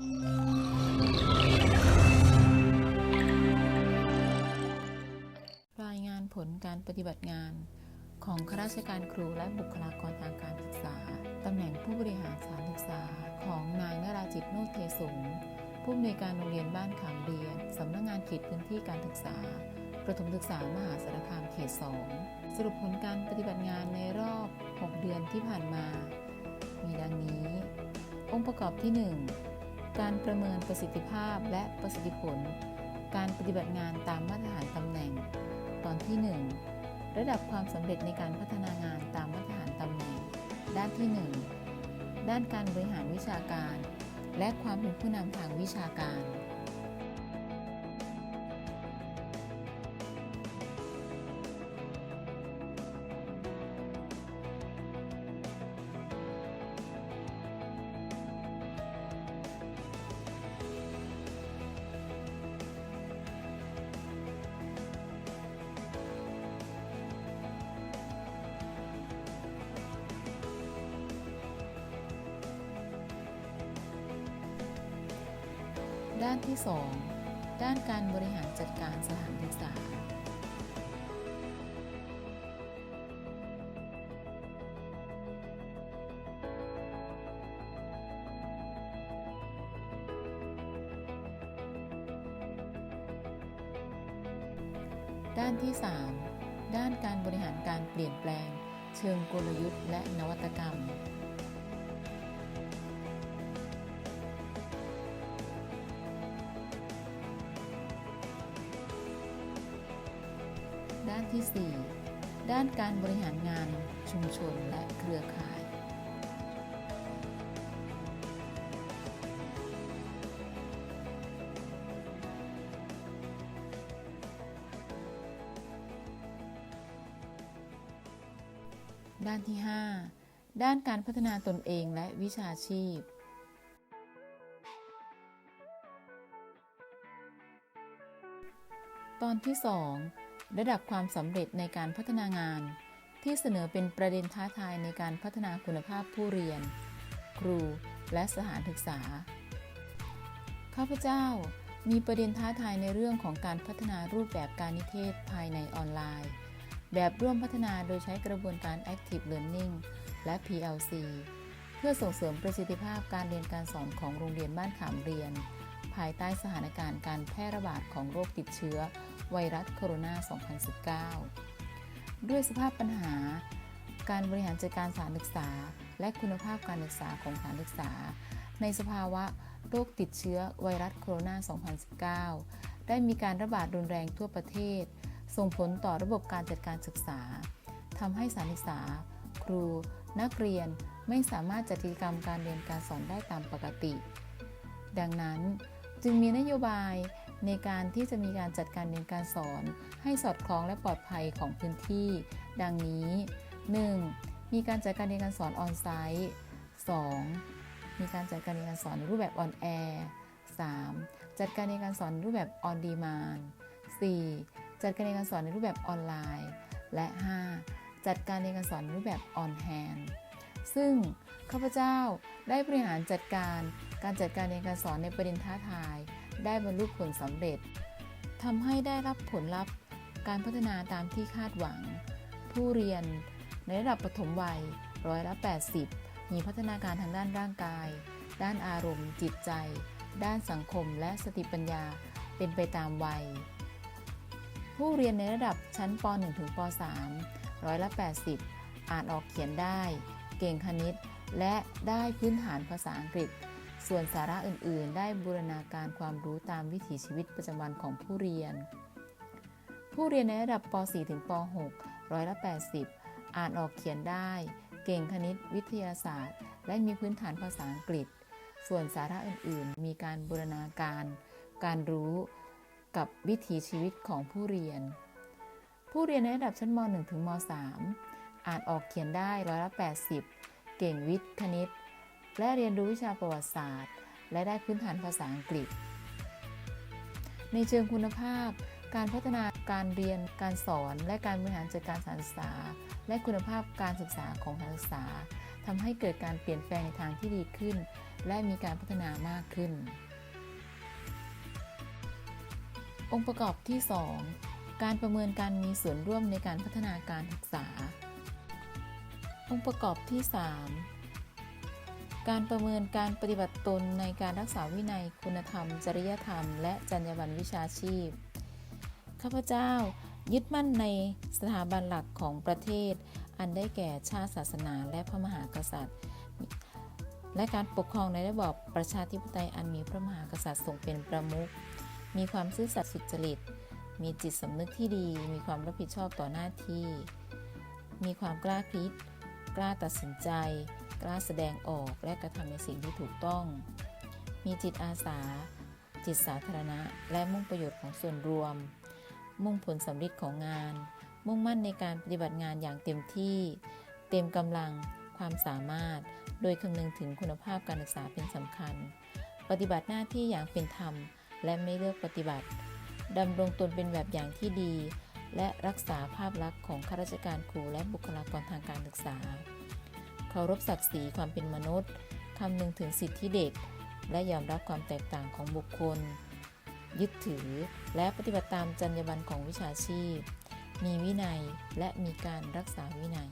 รายงานผลการปฏิบัติงานของข้าราชการครูและบุคลากรทางการศึกษา ตำแหน่งผู้บริหารสถานศึกษาของนายนราจิตโนเทสงผู้อำนวยการโรงเรียนบ้านขามเรียนสำนักงงานเขตพื้นที่การศึกษา ประถมศึกษามหาสารคามเขต 2 สรุปผลการปฏิบัติงานในรอบ 6 เดือนที่ผ่านมา มีดังนี้ องค์ประกอบที่ 1 การประเมินประสิทธิภาพและประสิทธิผล การปฏิบัติงานตามมาตรฐานตำแหน่ง ตอนที่ 1 ระดับความสำเร็จในการพัฒนางานตามมาตรฐานตำแหน่ง ด้านที่ 1 ด้านการบริหารวิชาการ และความเป็นผู้นำทางวิชาการ ด้านที่ 2 ด้านการบริหารจัดการสถานศึกษา ด้านที่ 3 ด้านการบริหารการเปลี่ยนแปลง เชิงกลยุทธ์และนวัตกรรม ด้านที่ 4 ด้านการบริหารงานชุมชนและเครือข่าย ด้านที่ 5 ด้านการพัฒนาตนเองและวิชาชีพตอนที่ 2 ระดับความสำเร็จในการพัฒนางาน ที่เสนอเป็นประเด็นท้าทายในการพัฒนาคุณภาพผู้เรียน ครูและสถานศึกษา ข้าพเจ้ามีประเด็นท้าทายในเรื่องของการพัฒนารูปแบบการนิเทศภายในออนไลน์ แบบร่วมพัฒนาโดยใช้กระบวนการ Active Learning และ PLC เพื่อส่งเสริมประสิทธิภาพการเรียนการสอนของโรงเรียนบ้านขามเรียน ภายใต้สถานการณ์การแพร่ระบาดของโรคติดเชื้อ ไวรัสโคโรนา 2019 ด้วยสภาพปัญหา การบริหารจัดการสถานศึกษา และคุณภาพการศึกษาของสถานศึกษา ในสภาวะโรคติดเชื้อไวรัสโคโรนา 2019 ได้มีการระบาดรุนแรงทั่วประเทศ ส่งผลต่อระบบการจัดการศึกษาทำให้สถานศึกษา ครู นักเรียนไม่สามารถจัดกิจกรรมการเรียนการสอนได้ตามปกติ ดังนั้นจึงมีนโยบาย ในการที่จะมีการจัดการเรียนการสอน ให้สอดคล้องและปลอดภัยของพื้นที่ ดังนี้ 1. มีการจัดการเรียนการสอนออนไซต์ 2. มีการจัดการเรียนการสอนในรูปแบบออนแอร์ 3. จัดการเรียนการสอนในรูปแบบออนดีมาน 4. จัดการเรียนการสอนในรูปแบบออนไลน์ และ 5. จัดการเรียนการสอนในรูปแบบออนแฮนด์ซึ่งข้าพเจ้าได้บริหารจัดการการจัดการเรียนการสอนในประเด็นท้าทาย ได้บรรลุผลสำเร็จทำให้ได้รับผลลัพธ์การพัฒนาตามที่คาดหวัง ผู้เรียนในระดับปฐมวัยร้อยละ 80 มีพัฒนาการทางด้านร่างกาย ด้านอารมณ์ จิตใจ ด้านสังคม และสติปัญญาเป็นไปตามวัย ผู้เรียนในระดับชั้นป .1 ถึงป .3 ร้อยละ 80 อ่านออกเขียนได้ เก่งคณิต และได้พื้นฐานภาษาอังกฤษ ส่วนสาระอื่นๆ ได้บูรณาการความรู้ตามวิถีชีวิตประจำวันของผู้เรียน ผู้เรียนในระดับป .4 ถึงป .6 ร้อยละ 80 อ่านออกเขียนได้ เก่งคณิตวิทยาศาสตร์ และมีพื้นฐานภาษาอังกฤษ ส่วนสาระอื่นๆ มีการบูรณาการ การรู้กับวิถีชีวิตของผู้เรียน ผู้เรียนในระดับชั้นม .1 ถึงม .3 อ่านออกเขียนได้ร้อยละ 80 เก่งวิทย์คณิต และเรียนรู้วิชาประวัติศาสตร์ และได้พื้นฐานภาษาอังกฤษ ในเชิงคุณภาพ การพัฒนาการเรียนการสอน และการบริหารจัดการสานศึกษา และคุณภาพการศึกษาของสานศึกษาทำให้เกิดการเปลี่ยนแปลงในทางที่ดีขึ้น และมีการพัฒนามากขึ้น องค์ประกอบที่ 2 การประเมินการมีส่วนร่วมในการพัฒนาการศึกษา องค์ประกอบที่ 3 การประเมินการปฏิบัติตนในการรักษาวินัยคุณธรรม จริยธรรม และจรรยาบรรณวิชาชีพ ข้าพเจ้ายึดมั่นในสถาบันหลักของประเทศ อันได้แก่ชาติศาสนาและพระมหากษัตริย์ และการปกครองในระบอบประชาธิปไตยอันมีพระมหากษัตริย์ทรงเป็นประมุข มีความซื่อสัตย์สุจริต มีจิตสำนึกที่ดี มีความรับผิดชอบต่อหน้าที่ มีความกล้าคิด กล้าตัดสินใจ กล้าแสดงออกและกระทำในสิ่งที่ถูกต้อง มีจิตอาสา จิตสาธารณะ และมุ่งประโยชน์ของส่วนรวม มุ่งผลสำเร็จของงาน มุ่งมั่นในการปฏิบัติงานอย่างเต็มที่ เต็มกำลัง ความสามารถ โดยคำนึงถึงคุณภาพการศึกษาเป็นสำคัญ ปฏิบัติหน้าที่อย่างเป็นธรรม และไม่เลือกปฏิบัติดำรงตนเป็นแบบอย่างที่ดี และรักษาภาพลักษณ์ของข้าราชการครูและบุคลากรทางการศึกษา เคารพศักดิ์ศรีความเป็นมนุษย์คำนึงถึงสิทธิเด็ก และยอมรับความแตกต่างของบุคคล ยึดถือและปฏิบัติตามจรรยาบรรณของวิชาชีพ มีวินัยและมีการรักษาวินัย